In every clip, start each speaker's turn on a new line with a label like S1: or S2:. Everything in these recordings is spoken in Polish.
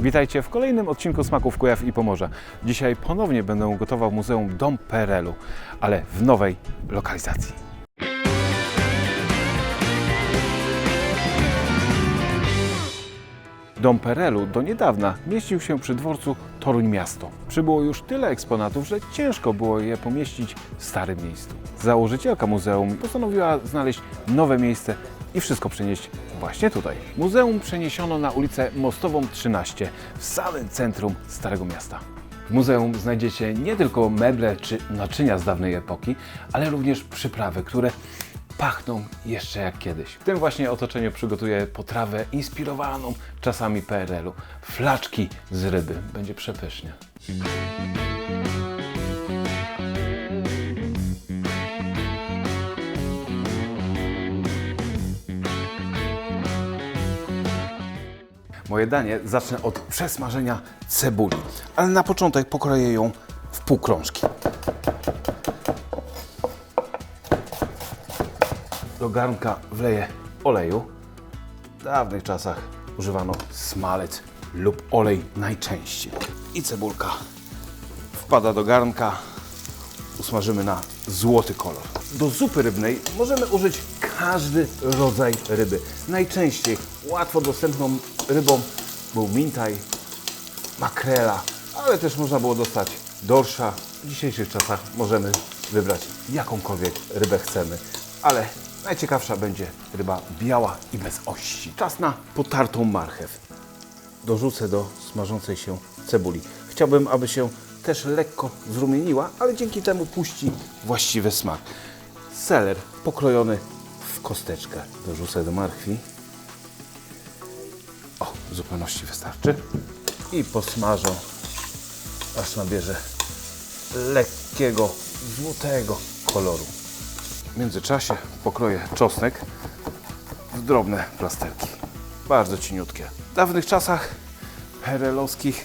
S1: Witajcie w kolejnym odcinku Smaków Kujaw i Pomorza. Dzisiaj ponownie będę gotował w Muzeum Dom PRL-u, ale w nowej lokalizacji. Dom PRL-u do niedawna mieścił się przy dworcu Toruń Miasto. Przybyło już tyle eksponatów, że ciężko było je pomieścić w starym miejscu. Założycielka muzeum postanowiła znaleźć nowe miejsce i wszystko przenieść właśnie tutaj. Muzeum przeniesiono na ulicę Mostową 13 w samym centrum Starego Miasta. W muzeum znajdziecie nie tylko meble czy naczynia z dawnej epoki, ale również przyprawy, które pachną jeszcze jak kiedyś. W tym właśnie otoczeniu przygotuję potrawę inspirowaną czasami PRL-u. Flaczki z ryby. Będzie przepysznie. Moje danie zacznę od przesmażenia cebuli, ale na początek pokroję ją w półkrążki. Do garnka wleję oleju. W dawnych czasach używano smalec lub olej najczęściej. I cebulka wpada do garnka. Usmażymy na złoty kolor. Do zupy rybnej możemy użyć każdy rodzaj ryby. Najczęściej łatwo dostępną rybą był mintaj, makrela, ale też można było dostać dorsza. W dzisiejszych czasach możemy wybrać jakąkolwiek rybę chcemy, ale najciekawsza będzie ryba biała i bez ości. Czas na potartą marchew. Dorzucę do smażącej się cebuli. Chciałbym, aby się też lekko zrumieniła, ale dzięki temu puści właściwy smak. Seler pokrojony w kosteczkę. Dorzucę do marchwi. O, w zupełności wystarczy. I posmażę, aż nabierze lekkiego, złotego koloru. W międzyczasie pokroję czosnek w drobne plasterki. Bardzo cieniutkie. W dawnych czasach perelowskich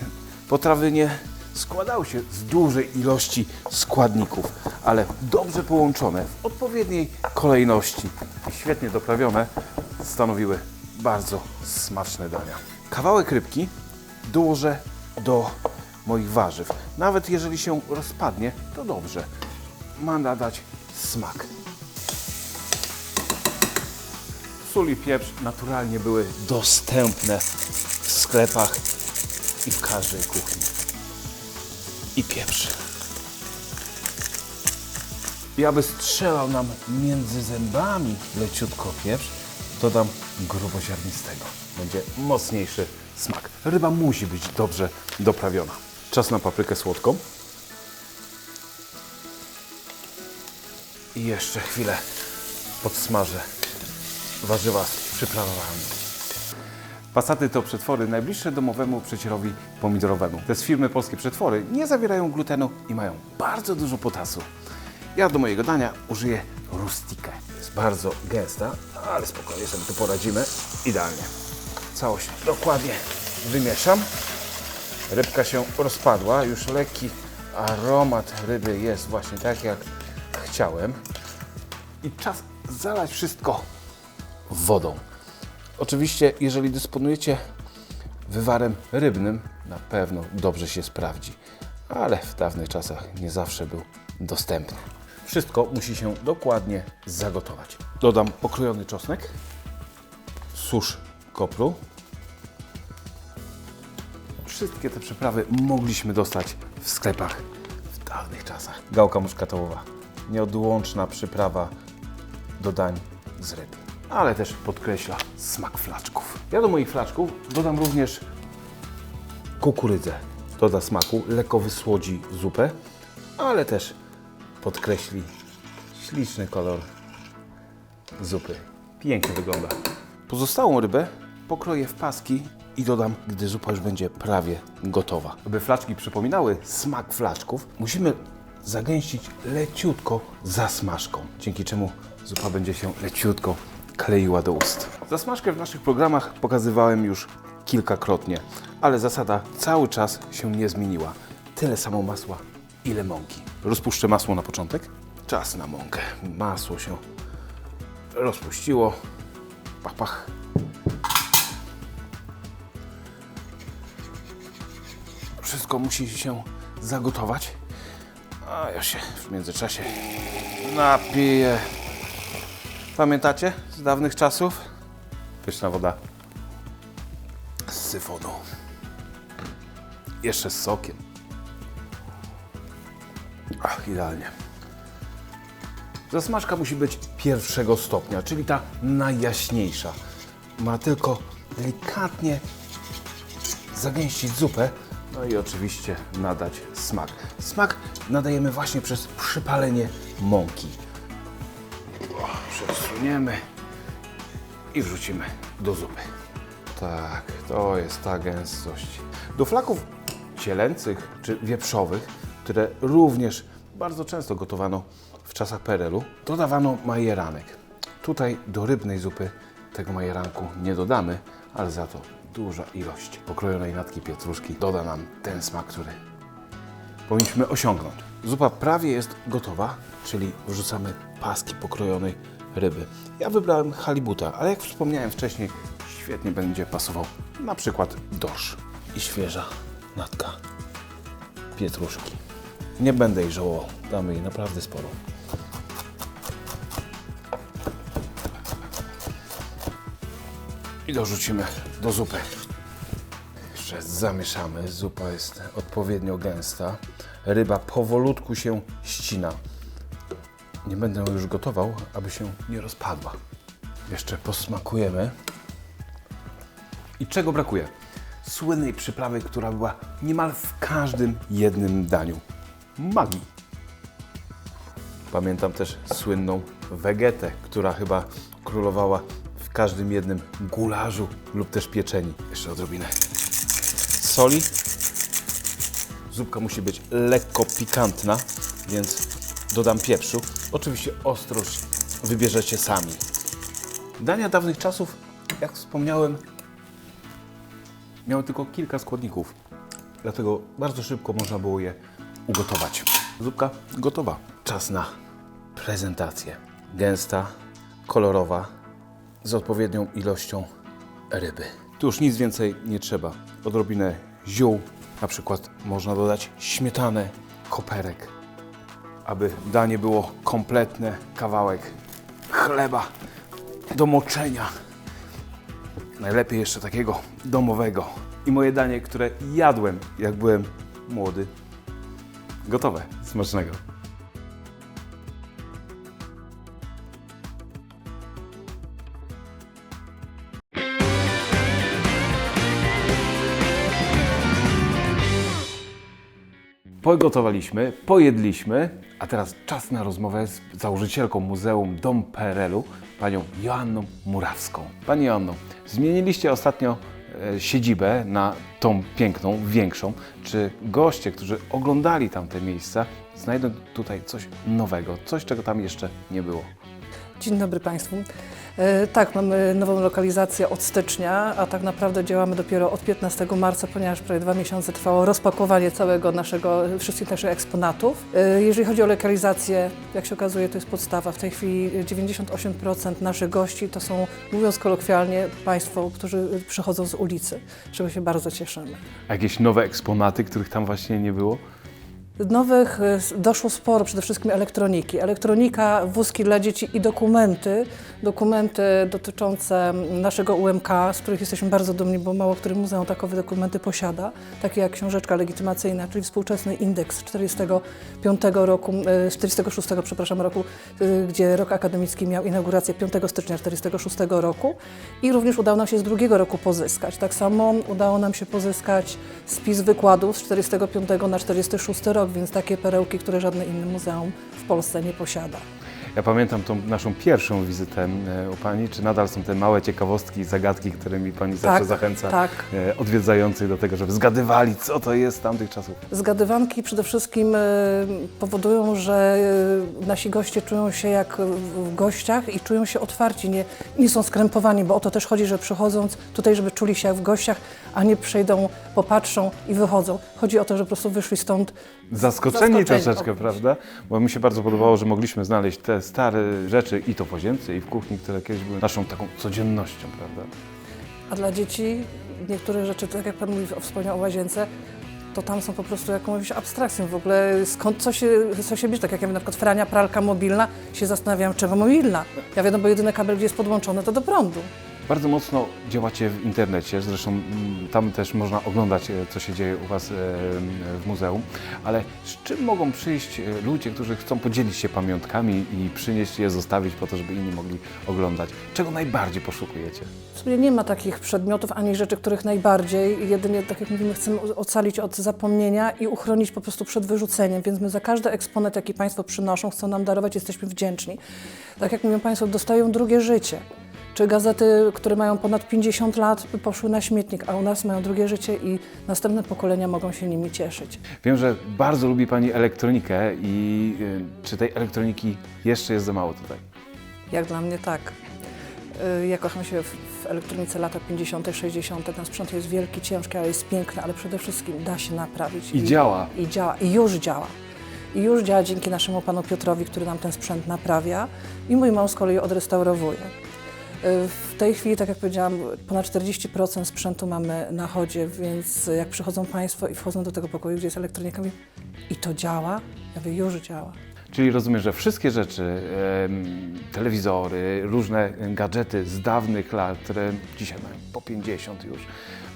S1: potrawy nie składały się z dużej ilości składników, ale dobrze połączone w odpowiedniej kolejności i świetnie doprawione stanowiły bardzo smaczne dania. Kawałek rybki dołożę do moich warzyw. Nawet jeżeli się rozpadnie, to dobrze. Ma nadać smak. Sól i pieprz naturalnie były dostępne w sklepach i w każdej kuchni. I pieprz. I aby strzelał nam między zębami leciutko pieprz, dodam gruboziarnistego. Będzie mocniejszy smak. Ryba musi być dobrze doprawiona. Czas na paprykę słodką. I jeszcze chwilę podsmażę warzywa z przyprawami. Pasaty to przetwory najbliższe domowemu przecierowi pomidorowemu. Te z firmy Polskie Przetwory nie zawierają glutenu i mają bardzo dużo potasu. Ja do mojego dania użyję rustikę. Jest bardzo gęsta, ale spokojnie sobie tu poradzimy. Idealnie. Całość dokładnie wymieszam. Rybka się rozpadła, już lekki aromat ryby jest właśnie tak jak chciałem. I czas zalać wszystko wodą. Oczywiście, jeżeli dysponujecie wywarem rybnym, na pewno dobrze się sprawdzi, ale w dawnych czasach nie zawsze był dostępny. Wszystko musi się dokładnie zagotować. Dodam pokrojony czosnek, susz kopru. Wszystkie te przyprawy mogliśmy dostać w sklepach w dawnych czasach. Gałka muszkatołowa, nieodłączna przyprawa do dań z ryb, ale też podkreśla smak flaczków. Ja do moich flaczków dodam również kukurydzę. Doda smaku, lekko wysłodzi zupę, ale też podkreśli śliczny kolor zupy. Pięknie wygląda. Pozostałą rybę pokroję w paski i dodam, gdy zupa już będzie prawie gotowa. Aby flaczki przypominały smak flaczków, musimy zagęścić leciutko zasmażką, dzięki czemu zupa będzie się leciutko kleiła do ust. Zasmażkę w naszych programach pokazywałem już kilkakrotnie, ale zasada cały czas się nie zmieniła. Tyle samo masła, ile mąki. Rozpuszczę masło na początek. Czas na mąkę. Masło się rozpuściło. Pach, pach. wszystko musi się zagotować. A ja się w międzyczasie napiję. Pamiętacie z dawnych czasów? Pyszna woda z syfonu. Jeszcze z sokiem. Ach, idealnie. Zasmażka musi być pierwszego stopnia, czyli ta najjaśniejsza. Ma tylko delikatnie zagęścić zupę, no i oczywiście nadać smak. Smak nadajemy właśnie przez przypalenie mąki. Przesuniemy i wrzucimy do zupy. Tak, to jest ta gęstość. Do flaków cielęcych czy wieprzowych, które również bardzo często gotowano w czasach PRL-u, dodawano majeranek. Tutaj do rybnej zupy tego majeranku nie dodamy, ale za to duża ilość pokrojonej natki pietruszki doda nam ten smak, który powinniśmy osiągnąć. Zupa prawie jest gotowa, czyli wrzucamy paski pokrojonej ryby. Ja wybrałem halibuta, ale jak wspomniałem wcześniej, świetnie będzie pasował na przykład dorsz i świeża natka pietruszki. Nie będę jej żałował, damy jej naprawdę sporo. I dorzucimy do zupy. Jeszcze zamieszamy. Zupa jest odpowiednio gęsta. Ryba powolutku się ścina. Nie będę już gotował, aby się nie rozpadła. Jeszcze posmakujemy. I czego brakuje? Słynnej przyprawy, która była niemal w każdym jednym daniu. Magii. Pamiętam też słynną wegetę, która chyba królowała w każdym jednym gularzu lub też pieczeni. Jeszcze odrobinę soli. Zupka musi być lekko pikantna, więc dodam pieprzu. Oczywiście ostrość wybierzecie sami. Dania dawnych czasów, jak wspomniałem, miały tylko kilka składników, dlatego bardzo szybko można było je ugotować. Zupka gotowa. Czas na prezentację. Gęsta, kolorowa, z odpowiednią ilością ryby. Tu już nic więcej nie trzeba. Odrobinę ziół, na przykład można dodać śmietanę, koperek, aby danie było kompletne, kawałek chleba do moczenia. Najlepiej jeszcze takiego domowego. I moje danie, które jadłem, jak byłem młody. Gotowe. Smacznego. Pogotowaliśmy, pojedliśmy, a teraz czas na rozmowę z założycielką Muzeum Dom PRL-u, panią Joanną Murawską. Pani Joanno, zmieniliście ostatnio siedzibę na tą piękną, większą. Czy goście, którzy oglądali tamte miejsca, znajdą tutaj coś nowego, coś, czego tam jeszcze nie było?
S2: Dzień dobry Państwu. E, Tak, mamy nową lokalizację od stycznia, a tak naprawdę działamy dopiero od 15 marca, ponieważ prawie dwa miesiące trwało rozpakowanie całego naszego, wszystkich naszych eksponatów. E, Jeżeli chodzi o lokalizację, jak się okazuje, to jest podstawa. W tej chwili 98% naszych gości to są, mówiąc kolokwialnie, Państwo, którzy przychodzą z ulicy, czego się bardzo cieszymy.
S1: A jakieś nowe eksponaty, których tam właśnie nie było?
S2: Nowych s- doszło sporo, przede wszystkim elektroniki. Elektronika, wózki dla dzieci i dokumenty. Dokumenty dotyczące naszego UMK, z których jesteśmy bardzo dumni, bo mało które muzeum takowe dokumenty posiada, takie jak książeczka legitymacyjna, czyli współczesny indeks 45 roku, y, 46 przepraszam, roku, y, gdzie rok akademicki miał inaugurację 5 stycznia 46 roku i również udało nam się z drugiego roku pozyskać. Tak samo udało nam się pozyskać spis wykładów z 45 na 46 rok, więc takie perełki, które żadne inne muzeum w Polsce nie posiada.
S1: Ja pamiętam tą naszą pierwszą wizytę e, u Pani. Czy nadal są te małe ciekawostki i zagadki, którymi Pani zawsze
S2: Tak,
S1: zachęca
S2: tak.
S1: e, odwiedzających do tego, żeby zgadywali, co to jest tamtych czasów?
S2: Zgadywanki przede wszystkim e, powodują, że nasi goście czują się jak w- gościach i czują się otwarci, nie, nie są skrępowani, bo o to też chodzi, że przychodząc tutaj, żeby czuli się jak w gościach, a nie przejdą, popatrzą i wychodzą. Chodzi o to, że po prostu wyszli stąd
S1: Zaskoczeni,
S2: Zaskoczeni,
S1: troszeczkę,
S2: o.
S1: prawda? Bo mi się bardzo podobało, że mogliśmy znaleźć te stare rzeczy i to w łazience, i w kuchni, które kiedyś były naszą taką codziennością, prawda?
S2: A dla dzieci niektóre rzeczy, tak jak Pan mówi, wspomniał o łazience, to tam są po prostu jakąś abstrakcją w ogóle. Skąd co się, co się bierze? Tak jak ja na przykład frania, pralka mobilna, się zastanawiam, czego mobilna. Ja wiem, bo jedyny kabel, gdzie jest podłączony, to do prądu.
S1: Bardzo mocno działacie w internecie, zresztą mm, tam też można oglądać, e, co się dzieje u Was e, w muzeum. Ale z czym mogą przyjść e, ludzie, którzy chcą podzielić się pamiątkami i przynieść je, zostawić po to, żeby inni mogli oglądać? Czego najbardziej poszukujecie?
S2: W sumie nie ma takich przedmiotów ani rzeczy, których najbardziej. Jedynie, tak jak mówimy, chcemy ocalić od zapomnienia i uchronić po prostu przed wyrzuceniem. Więc my za każdy eksponat, jaki Państwo przynoszą, chcą nam darować, jesteśmy wdzięczni. Tak jak mówią Państwo, dostają drugie życie. Czy gazety, które mają ponad 50 lat, poszły na śmietnik, a u nas mają drugie życie i następne pokolenia mogą się nimi cieszyć.
S1: Wiem, że bardzo lubi Pani elektronikę i e, czy tej elektroniki jeszcze jest za mało tutaj?
S2: Jak dla mnie tak. Y, Ja kocham się w, elektronice lata 50., 60. Ten sprzęt jest wielki, ciężki, ale jest piękny, ale przede wszystkim da się naprawić.
S1: I działa.
S2: I działa, i już działa. I już działa dzięki naszemu panu Piotrowi, który nam ten sprzęt naprawia i mój mąż z kolei odrestaurowuje. W tej chwili, tak jak powiedziałam, ponad 40% sprzętu mamy na chodzie, więc jak przychodzą Państwo i wchodzą do tego pokoju, gdzie jest elektronika, mówię, i to działa? Ja mówię, już działa.
S1: Czyli rozumiem, że wszystkie rzeczy, telewizory, różne gadżety z dawnych lat, które dzisiaj mają po 50 już,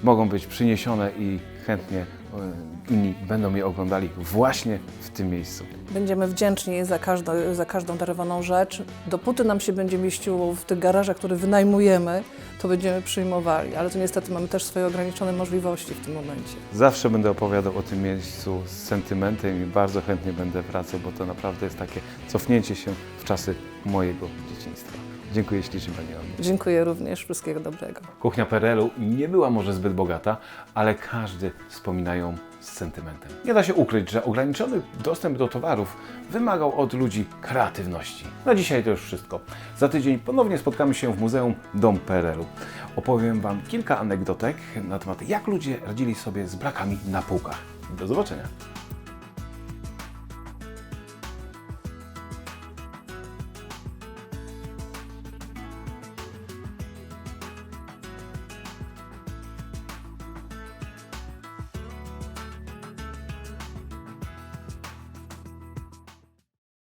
S1: mogą być przyniesione i chętnie e, inni będą je oglądali właśnie w tym miejscu.
S2: Będziemy wdzięczni za każdą, za każdą darowaną rzecz. Dopóty nam się będzie mieściło w tych garażach, które wynajmujemy, to będziemy przyjmowali. Ale to niestety mamy też swoje ograniczone możliwości w tym momencie.
S1: Zawsze będę opowiadał o tym miejscu z sentymentem i bardzo chętnie będę wracał, bo to naprawdę jest takie cofnięcie się w czasy mojego dzieciństwa. Dziękuję ślicznie Pani Anno.
S2: Dziękuję również. Wszystkiego dobrego.
S1: Kuchnia PRL-u nie była może zbyt bogata, ale każdy wspomina ją z sentymentem. Nie da się ukryć, że ograniczony dostęp do towarów wymagał od ludzi kreatywności. Na dzisiaj to już wszystko. Za tydzień ponownie spotkamy się w Muzeum Dom PRL-u. Opowiem Wam kilka anegdotek na temat, jak ludzie radzili sobie z brakami na półkach. Do zobaczenia.